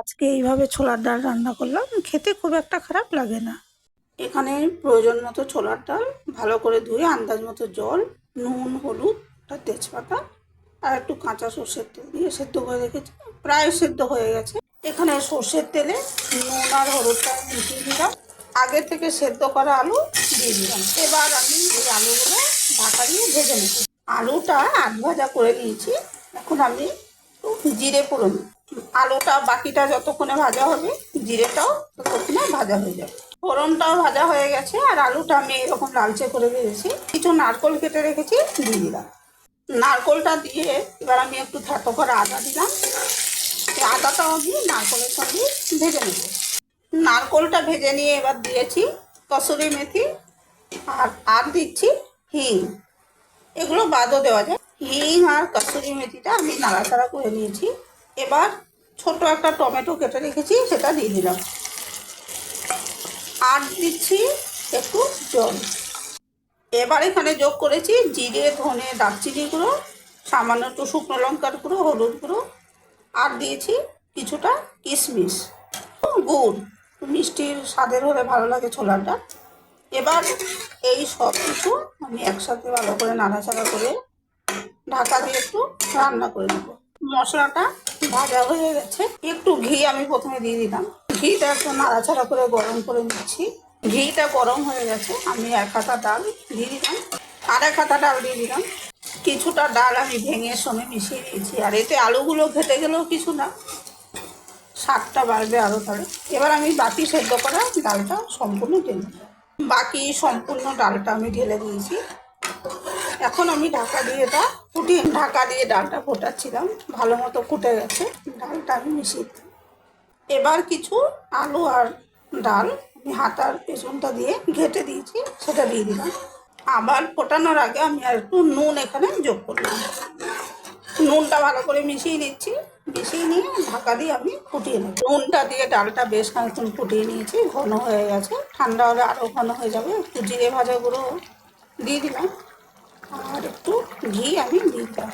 আজকে এইভাবে ছোলার ডাল রান্না করলাম, খেতে খুব একটা খারাপ লাগে না। এখানে প্রয়োজন মতো ছোলার ডাল, ভালো করে ধুয়ে আন্দাজ মতো জল, নুন, হলুদ আর তেজপাতা, আর একটু কাঁচা সর্ষের তেল দিয়ে সেদ্ধ করে রেখেছি। প্রায় সেদ্ধ হয়ে গেছে। এখানে সর্ষের তেলে নুন আর হলুদটা মিশিয়ে দিলাম। আগে থেকে সেদ্ধ করা আলু দিয়ে দিলাম। এবার আমি এই আলুগুলো ঢাকা দিয়ে ভেজে নিচ্ছি আলুটা আধ ভাজা করে নিয়েছি। এখন আমি একটু জিরে ফোড়ন দিই। আলুটা বাকিটা যতক্ষণে ভাজা হবে, জিরেটাও ততক্ষণে ভাজা হয়ে যাবে। ফোড়নটাও ভাজা হয়ে গেছে, আর আলুটা আমি এরকম লালচে করে ভেজেছি। কিছু নারকোল কেটে রেখেছি, দিয়ে দিলাম। নারকোলটা দিয়ে এবার আমি একটু থেতো করে আদা দিলাম। আদাটাও আমি নারকোলের সঙ্গে ভেজে নেব। নারকোলটা ভেজে নিয়ে এবার দিয়েছি কসুরি মেথি, আর আর দিচ্ছি হিং। এগুলো বাদও দেওয়া যায়। হিং আর কসুরি মেথিটা আমি নাড়াচাড়া করে নিয়েছি। এবার ছোট একটা টমেটো কেটে রেখেছি, সেটা দিয়ে দিলাম। আর দিচ্ছি একটু জল। এবার এখানে যোগ করেছি জিরে, ধনে, দারচিনি গুঁড়ো, সামান্য একটু শুকনো লঙ্কার গুঁড়ো, হলুদ গুঁড়ো, আর দিয়েছি কিছুটা কিশমিশ। গুড়। মিষ্টির স্বাদের হলে ভালো লাগে ডাল এবার এই সব কিছু আমি একসাথে ভালো করে নাড়াচাড়া করে ঢাকা দিয়ে একটু রান্না করে নেব। মশলাটা ভাজা হয়ে গেছে। একটু ঘি আমি প্রথমে দিয়ে দিলাম। ঘিটা একটু নাড়াচাড়া করে গরম করে নিচ্ছি। ঘিটা গরম হয়ে গেছে। আমি এক হাতা ডাল দিয়ে দিলাম। আর এক হাতা ডাল দিয়ে দিলাম। কিছুটা ডাল আমি ভেঙে সঙ্গে মিশিয়ে দিয়েছি আর এতে আলুগুলো ঘেটে গেলেও কিছু না। স্বাদটা বাড়বে আরও তাহলে। এবার আমি বাকি সেদ্ধ করা ডালটা সম্পূর্ণ ঢেলে বাকি সম্পূর্ণ ডালটা আমি ঢেলে দিয়েছি। এখন আমি ঢাকা দিয়ে এটা ফুটিয়ে ঢাকা দিয়ে ডালটা ফোটাচ্ছিলাম। ভালো মতো ফুটে গেছে। ডালটা আমি মিশিয়ে এবার কিছু আলু আর ডাল আমি হাতার পেছনটা দিয়ে ঘেটে দিয়েছি, সেটা দিয়ে দিলাম। আবার ফোটানোর আগে আমি আর একটু নুন এখানে যোগ করলাম নুনটা ভালো করে মিশিয়ে নিচ্ছি। মিশিয়ে নিয়ে ঢাকা দিয়ে আমি ফুটিয়ে নেব। নুনটা দিয়ে ডালটা বেশ খানিক্ষণ ফুটিয়ে নিয়েছি। ঘন হয়ে গেছে। ঠান্ডা হলে আরও ঘন হয়ে যাবে। একটু জিরে ভাজা গুঁড়ো দিয়ে দিলাম। আর একটু ঘি আমি দিয়ে দিলাম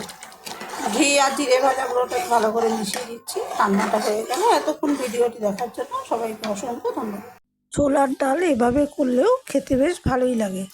ঘি আর জিরে ভাজা গুঁড়োটা ভালো করে মিশিয়ে দিচ্ছি। রান্নাটা হয়ে গেল এতক্ষণ ভিডিওটি দেখার জন্য সবাইকে অসংখ্য ধন্যবাদ। ছোলার ডাল এভাবে করলেও খেতে বেশ ভালোই লাগে।